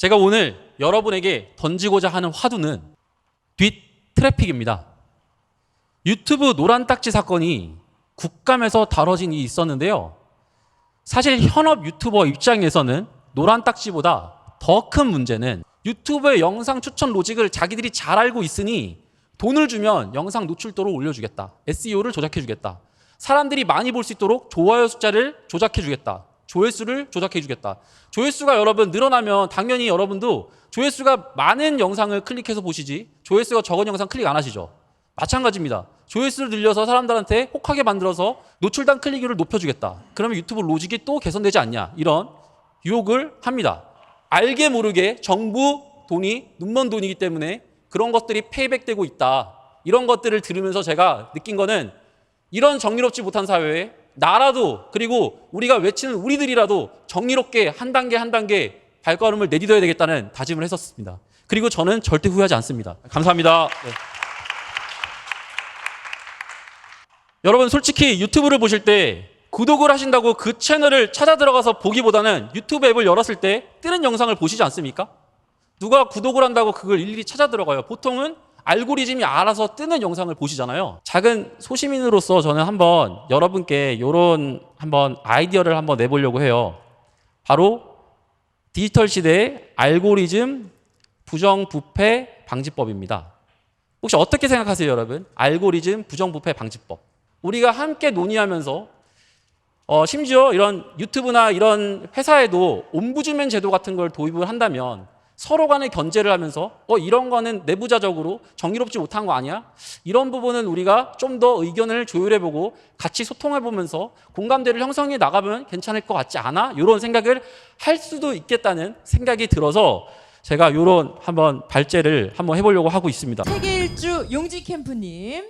제가 오늘 여러분에게 던지고자 하는 화두는 뒷 트래픽입니다. 유튜브 노란 딱지 사건이 국감에서 다뤄진 일이 있었는데요. 사실 현업 유튜버 입장에서는 노란 딱지보다 더 큰 문제는 유튜브의 영상 추천 로직을 자기들이 잘 알고 있으니 돈을 주면 영상 노출도를 올려주겠다. SEO를 조작해주겠다. 사람들이 많이 볼 수 있도록 좋아요 숫자를 조작해주겠다. 조회수를 조작해 주겠다. 조회수가 여러분 늘어나면 당연히 여러분도 조회수가 많은 영상을 클릭해서 보시지 조회수가 적은 영상 클릭 안 하시죠. 마찬가지입니다. 조회수를 늘려서 사람들한테 혹하게 만들어서 노출당 클릭률을 높여주겠다. 그러면 유튜브 로직이 또 개선되지 않냐. 이런 유혹을 합니다. 알게 모르게 정부 돈이 눈먼 돈이기 때문에 그런 것들이 페이백되고 있다. 이런 것들을 들으면서 제가 느낀 거는 이런 정의롭지 못한 사회에 나라도 그리고 우리가 외치는 우리들이라도 정의롭게 한 단계 한 단계 발걸음을 내딛어야 되겠다는 다짐을 했었습니다. 그리고 저는 절대 후회하지 않습니다. 감사합니다. 네. 여러분 솔직히 유튜브를 보실 때 구독을 하신다고 그 채널을 찾아 들어가서 보기보다는 유튜브 앱을 열었을 때 뜨는 영상을 보시지 않습니까? 누가 구독을 한다고 그걸 일일이 찾아 들어가요. 보통은 알고리즘이 알아서 뜨는 영상을 보시잖아요. 작은 소시민으로서 저는 한번 여러분께 이런 한번 아이디어를 한번 내보려고 해요. 바로 디지털 시대의 알고리즘 부정부패 방지법입니다. 혹시 어떻게 생각하세요, 여러분? 알고리즘 부정부패 방지법. 우리가 함께 논의하면서 어, 심지어 이런 유튜브나 이런 회사에도 옴부즈맨 제도 같은 걸 도입을 한다면 서로 간에 견제를 하면서 어 이런 거는 내부자적으로 정의롭지 못한 거 아니야? 이런 부분은 우리가 좀 더 의견을 조율해 보고 같이 소통해 보면서 공감대를 형성해 나가면 괜찮을 것 같지 않아? 이런 생각을 할 수도 있겠다는 생각이 들어서 제가 이런 한번 발제를 한번 해보려고 하고 있습니다. 세계 일주 용지 캠프님.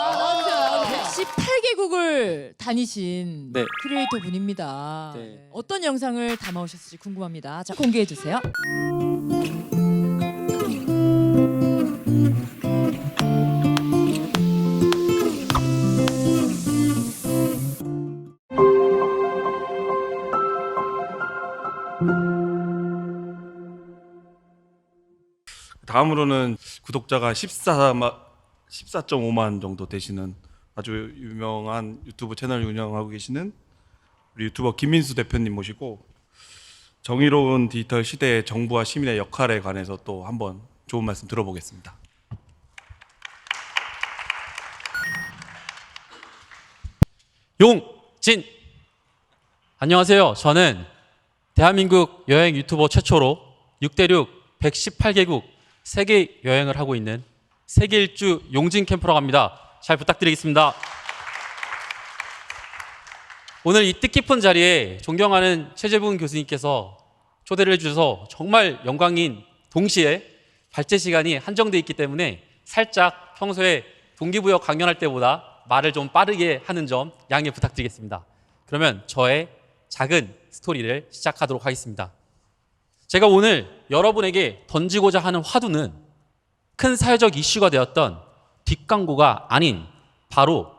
아, 118개국을 다니신 네. 크리에이터 분입니다. 네. 어떤 영상을 담아오셨을지 궁금합니다. 자, 공개해 주세요. 다음으로는 구독자가 14, 14.5만 정도 되시는 아주 유명한 유튜브 채널 운영하고 계시는 우리 유튜버 김민수 대표님 모시고 정의로운 디지털 시대의 정부와 시민의 역할에 관해서 또 한번 좋은 말씀 들어보겠습니다. 용진 안녕하세요. 저는 대한민국 여행 유튜버 최초로 6대6 118개국 세계 여행을 하고 있는 세계 일주 용진 캠프라고 합니다. 잘 부탁드리겠습니다. 오늘 이 뜻깊은 자리에 존경하는 최재분 교수님께서 초대를 해주셔서 정말 영광인 동시에 발제 시간이 한정돼 있기 때문에 살짝 평소에 동기부여 강연할 때보다 말을 좀 빠르게 하는 점 양해 부탁드리겠습니다. 그러면 저의 작은 스토리를 시작하도록 하겠습니다. 제가 오늘 여러분에게 던지고자 하는 화두는 큰 사회적 이슈가 되었던 뒷광고가 아닌 바로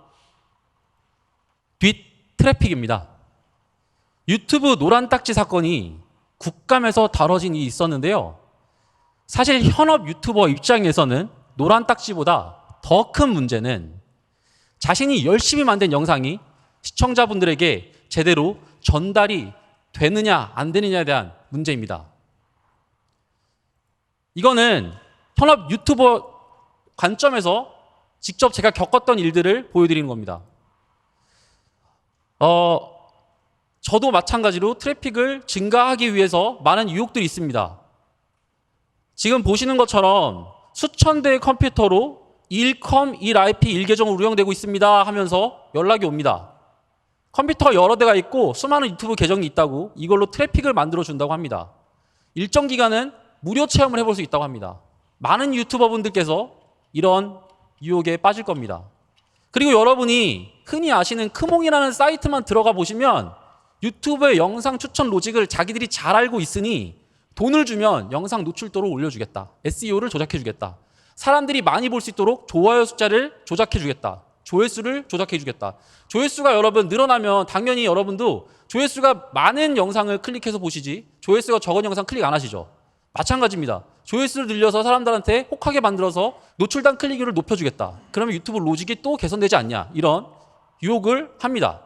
뒷 트래픽입니다. 유튜브 노란 딱지 사건이 국감에서 다뤄진 일이 있었는데요. 사실 현업 유튜버 입장에서는 노란 딱지보다 더 큰 문제는 자신이 열심히 만든 영상이 시청자분들에게 제대로 전달이 되느냐 안 되느냐에 대한 문제입니다. 이거는 현업 유튜버 관점에서 직접 제가 겪었던 일들을 보여드리는 겁니다. 어, 저도 마찬가지로 트래픽을 증가하기 위해서 많은 유혹들이 있습니다. 지금 보시는 것처럼 수천 대의 컴퓨터로 1컴 1IP 1계정으로 운영되고 있습니다 하면서 연락이 옵니다. 컴퓨터가 여러 대가 있고 수많은 유튜브 계정이 있다고 이걸로 트래픽을 만들어 준다고 합니다. 일정 기간은 무료 체험을 해볼 수 있다고 합니다. 많은 유튜버 분들께서 이런 유혹에 빠질 겁니다. 그리고 여러분이 흔히 아시는 크몽이라는 사이트만 들어가 보시면 유튜브의 영상 추천 로직을 자기들이 잘 알고 있으니 돈을 주면 영상 노출도를 올려주겠다. SEO를 조작해주겠다. 사람들이 많이 볼 수 있도록 좋아요 숫자를 조작해주겠다. 조회수를 조작해주겠다. 조회수가 여러분 늘어나면 당연히 여러분도 조회수가 많은 영상을 클릭해서 보시지 조회수가 적은 영상 클릭 안 하시죠. 마찬가지입니다. 조회수를 늘려서 사람들한테 혹하게 만들어서 노출당 클릭률을 높여주겠다. 그러면 유튜브 로직이 또 개선되지 않냐. 이런 유혹을 합니다.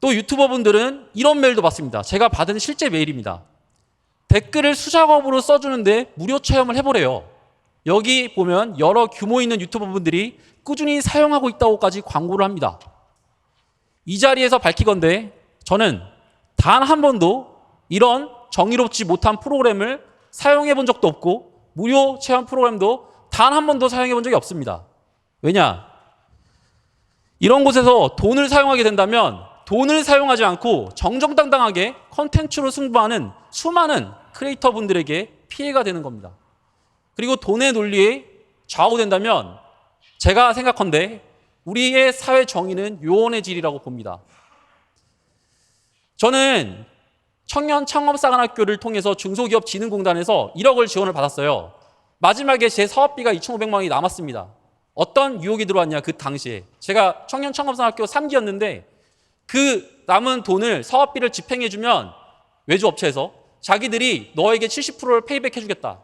또 유튜버분들은 이런 메일도 받습니다. 제가 받은 실제 메일입니다. 댓글을 수작업으로 써주는데 무료 체험을 해보래요. 여기 보면 여러 규모 있는 유튜버분들이 꾸준히 사용하고 있다고까지 광고를 합니다. 이 자리에서 밝히건데 저는 단 한 번도 이런 정의롭지 못한 프로그램을 사용해 본 적도 없고 무료 체험 프로그램도 단 한 번도 사용해 본 적이 없습니다. 왜냐? 이런 곳에서 돈을 사용하게 된다면 돈을 사용하지 않고 정정당당하게 컨텐츠로 승부하는 수많은 크리에이터 분들에게 피해가 되는 겁니다. 그리고 돈의 논리에 좌우된다면 제가 생각컨대 우리의 사회 정의는 요원의 질이라고 봅니다. 저는 청년 창업사관학교를 통해서 중소기업진흥공단에서 1억을 지원을 받았어요. 마지막에 제 사업비가 2,500만 원이 남았습니다. 어떤 유혹이 들어왔냐 그 당시에 제가 청년 창업사관학교 3기였는데 그 남은 돈을 사업비를 집행해주면 외주 업체에서 자기들이 너에게 70%를 페이백해주겠다.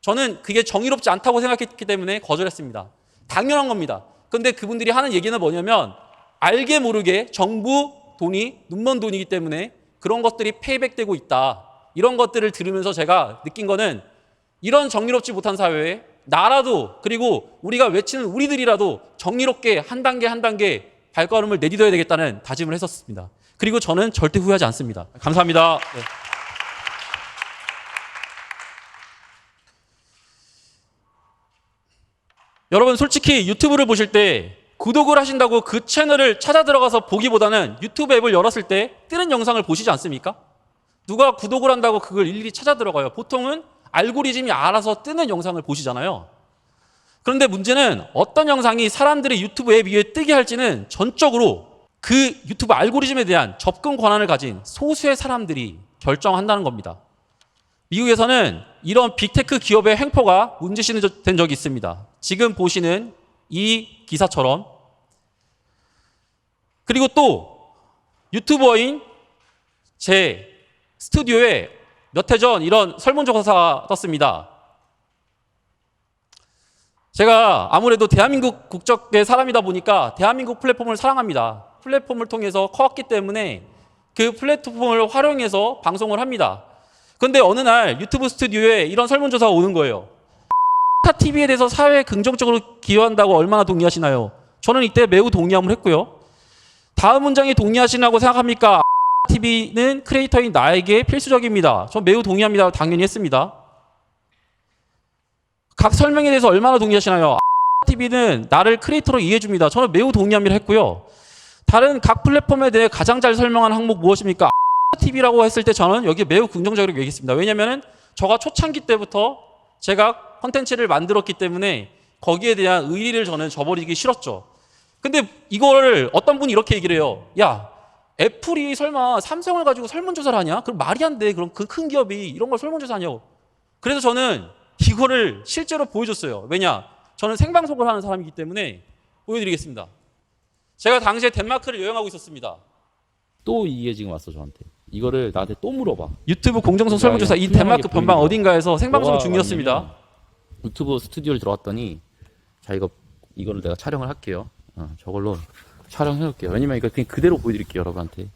저는 그게 정의롭지 않다고 생각했기 때문에 거절했습니다. 당연한 겁니다. 근데 그분들이 하는 얘기는 뭐냐면 알게 모르게 정부 돈이 눈먼 돈이기 때문에 그런 것들이 페이백되고 있다. 이런 것들을 들으면서 제가 느낀 거는 이런 정의롭지 못한 사회에 나라도 그리고 우리가 외치는 우리들이라도 정의롭게 한 단계 한 단계 발걸음을 내딛어야 되겠다는 다짐을 했었습니다. 그리고 저는 절대 후회하지 않습니다. 감사합니다. 네. 여러분 솔직히 유튜브를 보실 때 구독을 하신다고 그 채널을 찾아 들어가서 보기보다는 유튜브 앱을 열었을 때 뜨는 영상을 보시지 않습니까? 누가 구독을 한다고 그걸 일일이 찾아 들어가요. 보통은 알고리즘이 알아서 뜨는 영상을 보시잖아요. 그런데 문제는 어떤 영상이 사람들의 유튜브 앱 위에 뜨게 할지는 전적으로 그 유튜브 알고리즘에 대한 접근 권한을 가진 소수의 사람들이 결정한다는 겁니다. 미국에서는 이런 빅테크 기업의 횡포가 문제시된 적이 있습니다. 지금 보시는 이 기사처럼 그리고 또 유튜버인 제 스튜디오에 몇 해 전 이런 설문조사가 떴습니다. 제가 아무래도 대한민국 국적의 사람이다 보니까 대한민국 플랫폼을 사랑합니다. 플랫폼을 통해서 컸기 때문에 그 플랫폼을 활용해서 방송을 합니다. 근데 어느 날 유튜브 스튜디오에 이런 설문조사가 오는 거예요. TV에 대해서 사회에 긍정적으로 기여한다고 얼마나 동의하시나요? 저는 이때 매우 동의함을 했고요. 다음 문장에 동의하시나고 생각합니까? TV는 크리에이터인 나에게 필수적입니다. 저 매우 동의합니다. 당연히 했습니다. 각 설명에 대해서 얼마나 동의하시나요? TV는 나를 크리에이터로 이해해줍니다. 저는 매우 동의합니다. 했고요. 다른 각 플랫폼에 대해 가장 잘 설명하는 항목 무엇입니까? TV라고 했을 때 저는 여기 매우 긍정적으로 얘기했습니다. 왜냐하면 저가 초창기 때부터 제가 컨텐츠를 만들었기 때문에 거기에 대한 의리를 저는 저버리기 싫었죠. 근데 이걸 어떤 분이 이렇게 얘기를 해요. 야, 애플이 설마 삼성을 가지고 설문조사를 하냐? 그럼 말이 안 돼. 그럼 그 큰 기업이 이런 걸 설문조사 하냐고. 그래서 저는 이거를 실제로 보여줬어요. 왜냐? 저는 생방송을 하는 사람이기 때문에 보여드리겠습니다. 제가 당시에 덴마크를 여행하고 있었습니다. 또 이게 지금 왔어 저한테. 이거를 나한테 또 물어봐. 유튜브 공정성 야, 설문조사 이 덴마크 변방 어딘가에서 생방송 중이었습니다. 유튜브 스튜디오를 들어왔더니 자 이거 이거를 내가 촬영을 할게요. 어, 저걸로 촬영해볼게요. 왜냐면 이거 그냥 그대로 보여드릴게요 여러분한테.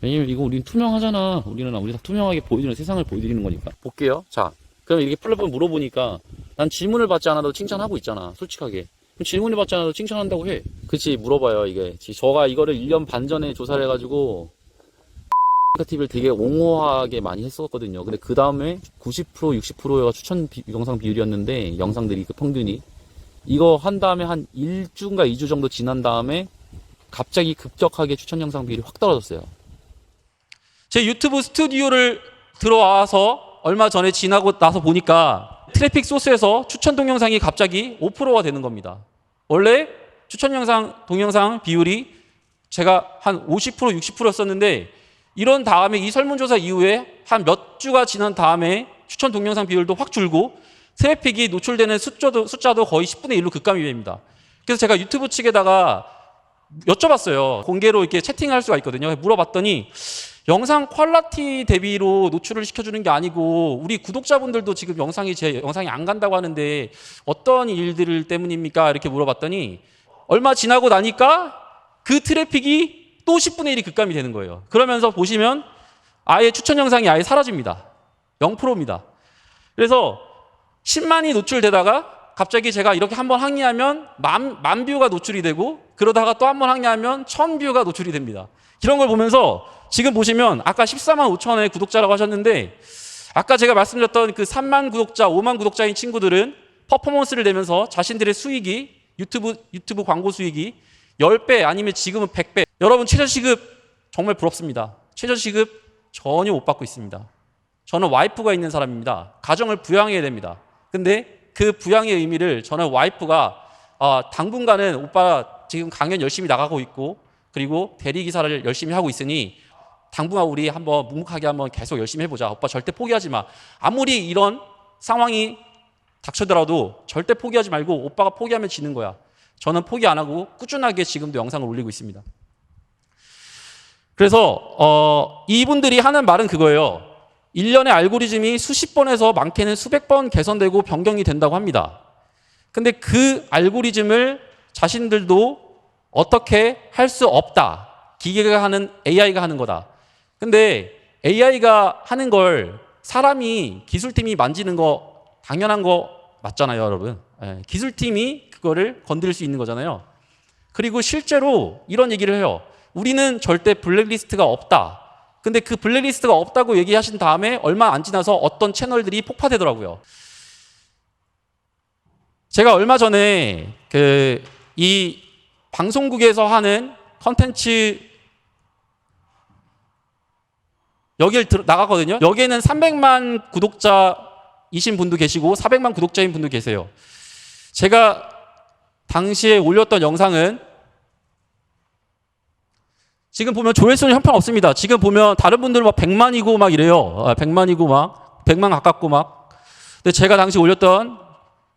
왜냐면 이거 우리는 투명하잖아. 우리는 우리 다 투명하게 보여드리는 세상을 보여드리는 거니까. 볼게요. 자, 그럼 이렇게 플랫폼 물어보니까 난 질문을 받지 않아도 칭찬하고 있잖아. 솔직하게. 질문을 받지 않아도 칭찬한다고 해. 그치 물어봐요 이게. 지- 저가 이거를 1년 반 전에 조사를 해가지고 TV를 되게 옹호하게 많이 했었거든요. 근데 그 다음에 90% 60%가 추천 비- 영상 비율이었는데 영상들이 그 평균이 이거 한 다음에 한 1주인가 2주 정도 지난 다음에 갑자기 급격하게 추천 영상 비율이 확 떨어졌어요. 제 유튜브 스튜디오를 들어와서 얼마 전에 지나고 나서 보니까 트래픽 소스에서 추천 동영상이 갑자기 5%가 되는 겁니다. 원래 추천 영상 동영상 비율이 제가 한 50% 60%였었는데 이런 다음에 이 설문조사 이후에 한 몇 주가 지난 다음에 추천 동영상 비율도 확 줄고 트래픽이 노출되는 숫자도, 숫자도 거의 10분의 1로 급감이 됩니다. 그래서 제가 유튜브 측에다가 여쭤봤어요. 공개로 이렇게 채팅할 수가 있거든요. 물어봤더니 영상 퀄리티 대비로 노출을 시켜주는 게 아니고 우리 구독자분들도 지금 영상이 제 영상이 안 간다고 하는데 어떤 일들 때문입니까? 이렇게 물어봤더니 얼마 지나고 나니까 그 트래픽이 또 10분의 1이 급감이 되는 거예요. 그러면서 보시면 아예 추천 영상이 아예 사라집니다. 0%입니다. 그래서 10만이 노출되다가 갑자기 제가 이렇게 한 번 항의하면 만, 만 뷰가 노출이 되고 그러다가 또 한 번 항의하면 천 뷰가 노출이 됩니다. 이런 걸 보면서 지금 보시면 아까 14만 5천의 구독자라고 하셨는데 아까 제가 말씀드렸던 그 3만 구독자, 5만 구독자인 친구들은 퍼포먼스를 내면서 자신들의 수익이 유튜브 유튜브 광고 수익이 10배 아니면 지금은 100배. 여러분 최저시급 정말 부럽습니다. 최저시급 전혀 못 받고 있습니다. 저는 와이프가 있는 사람입니다. 가정을 부양해야 됩니다. 근데 그 부양의 의미를 저는 와이프가 아, 당분간은 오빠 지금 강연 열심히 나가고 있고 그리고 대리 기사를 열심히 하고 있으니 당분간 우리 한번 묵묵하게 한번 계속 열심히 해보자. 오빠 절대 포기하지 마. 아무리 이런 상황이 닥쳐더라도 절대 포기하지 말고 오빠가 포기하면 지는 거야. 저는 포기 안 하고 꾸준하게 지금도 영상을 올리고 있습니다. 그래서 어, 이분들이 하는 말은 그거예요. 1년의 알고리즘이 수십 번에서 많게는 수백 번 개선되고 변경이 된다고 합니다. 근데 그 알고리즘을 자신들도 어떻게 할 수 없다. 기계가 하는 AI가 하는 거다. 근데 AI가 하는 걸 사람이 기술팀이 만지는 거 당연한 거 맞잖아요, 여러분. 예, 기술팀이 그거를 건드릴 수 있는 거잖아요. 그리고 실제로 이런 얘기를 해요. 우리는 절대 블랙리스트가 없다. 근데 그 블랙리스트가 없다고 얘기하신 다음에 얼마 안 지나서 어떤 채널들이 폭파되더라고요. 제가 얼마 전에 그 이 방송국에서 하는 컨텐츠 들- 나가거든요. 여기에는 300만 구독자이신 분도 계시고 400만 구독자인 분도 계세요. 제가 당시에 올렸던 영상은 지금 보면 조회수는 형편없습니다. 지금 보면 다른 분들은 막 100만이고 막 이래요. 아, 100만이고 막 100만 가깝고 막. 근데 제가 당시 올렸던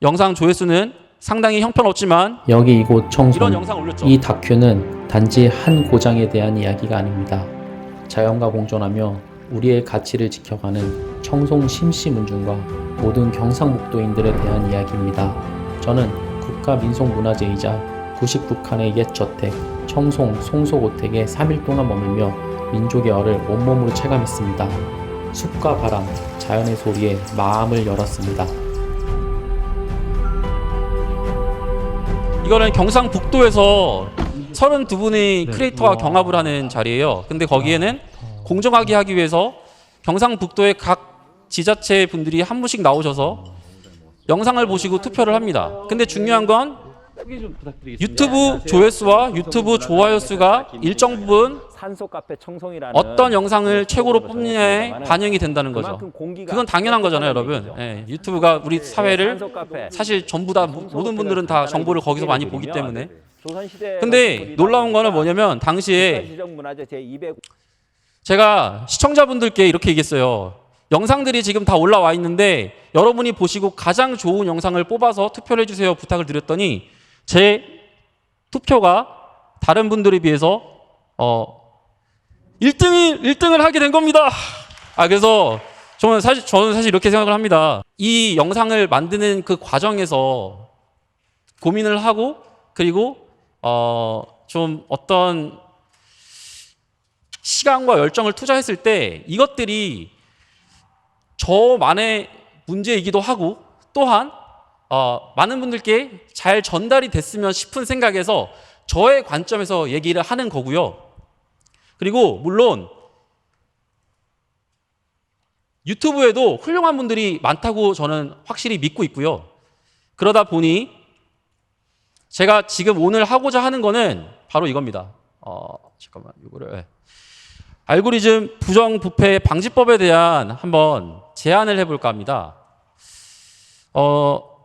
영상 조회수는 상당히 형편없지만 여기 이곳 이런 청송 영상 올렸죠. 이 다큐는 단지 한 고장에 대한 이야기가 아닙니다. 자연과 공존하며 우리의 가치를 지켜가는 청송 심시문중과 모든 경상북도인들에 대한 이야기입니다. 저는 국가민속문화재이자 북한의 옛 저택 청송 송소고택에 3일 동안 머물며 민족의 얼을 온몸으로 체감했습니다. 숲과 바람, 자연의 소리에 마음을 열었습니다. 이거는 경상북도에서 32분의 네. 크리에이터와 경합을 하는 자리예요. 근데 거기에는 공정하게 하기 위해서 경상북도의 각 지자체 분들이 한 분씩 나오셔서 영상을 보시고 투표를 합니다. 근데 중요한 건 유튜브 조회수와 유튜브 좋아요 수가 일정 부분 산소 카페 청송이라는 어떤 영상을 최고로 유튜브를 뽑느냐에 반영이 된다는 거죠. 그만큼 공기가 그건 당연한 거잖아요, 여러분. 예. 유튜브가 우리 사회를 산소 카페 사실 전부 다 모- 모든 분들은 다 정보를 거기서 많이 보기 네. 때문에. 조선시대 근데 놀라운 거는 뭐냐면 당시에 지정문화재 제200 제가 시청자분들께 이렇게 얘기했어요. 영상들이 지금 다 올라와 있는데 여러분이 보시고 가장 좋은 영상을 뽑아서 투표를 해주세요 부탁을 드렸더니 제 투표가 다른 분들에 비해서 어 1등이 1등을 하게 된 겁니다. 아 그래서 저는 사실 저는 사실 이렇게 생각을 합니다. 이 영상을 만드는 그 과정에서 고민을 하고 그리고 어 좀 어떤 시간과 열정을 투자했을 때 이것들이 저만의 문제이기도 하고 또한 어, 많은 분들께 잘 전달이 됐으면 싶은 생각에서 저의 관점에서 얘기를 하는 거고요. 그리고 물론 유튜브에도 훌륭한 분들이 많다고 저는 확실히 믿고 있고요. 그러다 보니 제가 지금 오늘 하고자 하는 거는 바로 이겁니다. 어, 잠깐만, 이거를. 예. 알고리즘 부정 부패 방지법에 대한 한번 제안을 해볼까 합니다. 어,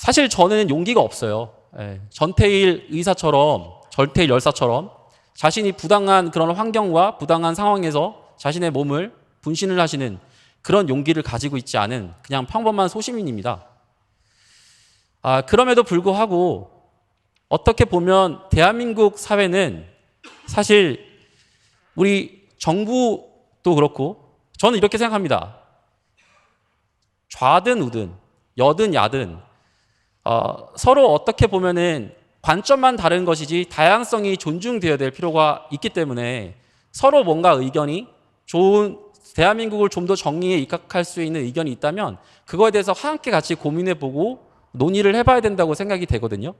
사실 저는 용기가 없어요. 예, 전태일 의사처럼, 전태일 열사처럼 자신이 부당한 그런 환경과 부당한 상황에서 자신의 몸을 분신을 하시는 그런 용기를 가지고 있지 않은 그냥 평범한 소시민입니다. 아, 그럼에도 불구하고 어떻게 보면 대한민국 사회는 사실 우리 정부 유튜브도 그렇고 저는 이렇게 생각합니다. 좌든 우든 여든 야든 어, 서로 어떻게 보면은 관점만 다른 것이지 다양성이 존중되어야 될 필요가 있기 때문에 서로 뭔가 의견이 좋은 대한민국을 좀 더 정의에 입각할 수 있는 의견이 있다면 그거에 대해서 함께 같이 고민해 보고 논의를 해봐야 된다고 생각이 되거든요.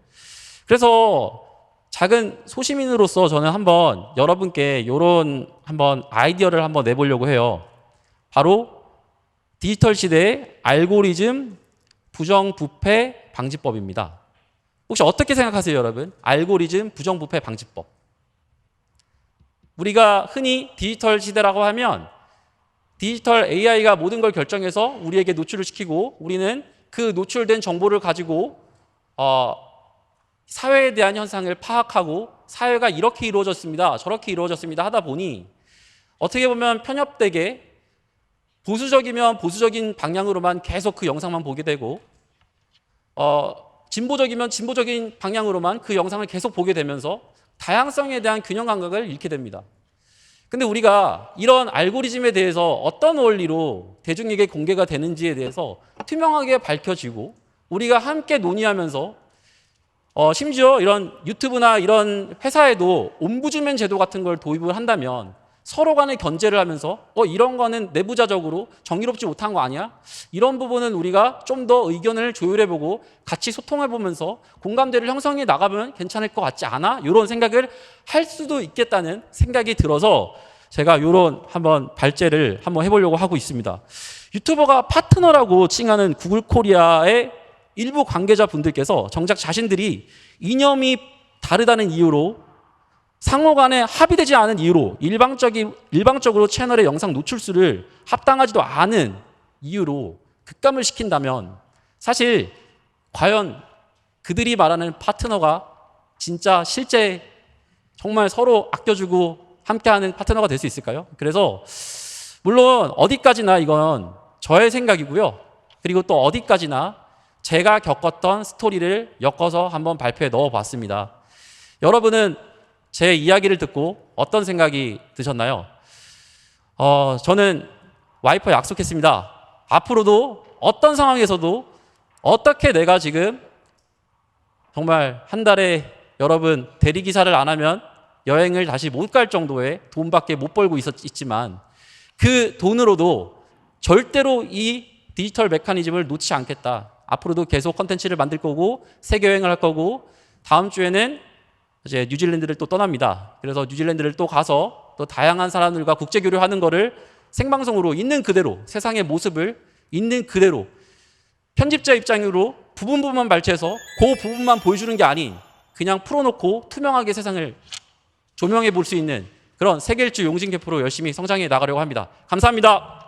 그래서 작은 소시민으로서 저는 한번 여러분께 이런 한번 아이디어를 한번 내보려고 해요. 바로 디지털 시대의 알고리즘 부정부패 방지법입니다. 혹시 어떻게 생각하세요, 여러분? 알고리즘 부정부패 방지법. 우리가 흔히 디지털 시대라고 하면 디지털 AI가 모든 걸 결정해서 우리에게 노출을 시키고 우리는 그 노출된 정보를 가지고 어, 사회에 대한 현상을 파악하고 사회가 이렇게 이루어졌습니다. 저렇게 이루어졌습니다. 하다 보니 어떻게 보면 편협되게 보수적이면 보수적인 방향으로만 계속 그 영상만 보게 되고 어, 진보적이면 진보적인 방향으로만 그 영상을 계속 보게 되면서 다양성에 대한 균형 감각을 잃게 됩니다. 근데 우리가 이런 알고리즘에 대해서 어떤 원리로 대중에게 공개가 되는지에 대해서 투명하게 밝혀지고 우리가 함께 논의하면서 어, 심지어 이런 유튜브나 이런 회사에도 옴부즈맨 제도 같은 걸 도입을 한다면 서로 간에 견제를 하면서 어, 이런 거는 내부자적으로 정의롭지 못한 거 아니야? 이런 부분은 우리가 좀 더 의견을 조율해 보고 같이 소통해 보면서 공감대를 형성해 나가면 괜찮을 것 같지 않아? 이런 생각을 할 수도 있겠다는 생각이 들어서 제가 이런 한번 발제를 한번 해보려고 하고 있습니다. 유튜버가 파트너라고 칭하는 구글 코리아의 일부 관계자분들께서 정작 자신들이 이념이 다르다는 이유로 상호 간에 합의되지 않은 이유로 일방적인, 일방적으로 채널의 영상 노출 수를 합당하지도 않은 이유로 급감을 시킨다면 사실 과연 그들이 말하는 파트너가 진짜 실제 정말 서로 아껴주고 함께하는 파트너가 될 수 있을까요? 그래서 물론 어디까지나 이건 저의 생각이고요. 그리고 또 어디까지나 제가 겪었던 스토리를 엮어서 한번 발표에 넣어봤습니다. 여러분은 제 이야기를 듣고 어떤 생각이 드셨나요? 어, 저는 와이프와 약속했습니다. 앞으로도 어떤 상황에서도 어떻게 내가 지금 정말 한 달에 여러분 대리기사를 안 하면 여행을 다시 못 갈 정도의 돈밖에 못 벌고 있었, 있지만 그 돈으로도 절대로 이 디지털 메커니즘을 놓지 않겠다. 앞으로도 계속 컨텐츠를 만들 거고 세계 여행을 할 거고 다음 주에는 이제 뉴질랜드를 또 떠납니다. 그래서 뉴질랜드를 또 가서 또 다양한 사람들과 국제 교류하는 거를 생방송으로 있는 그대로 세상의 모습을 있는 그대로 편집자 입장으로 부분 부분만 발췌해서 그 부분만 보여주는 게 아닌 그냥 풀어놓고 투명하게 세상을 조명해 볼 수 있는 그런 세계일주 용진 개표로 열심히 성장해 나가려고 합니다. 감사합니다.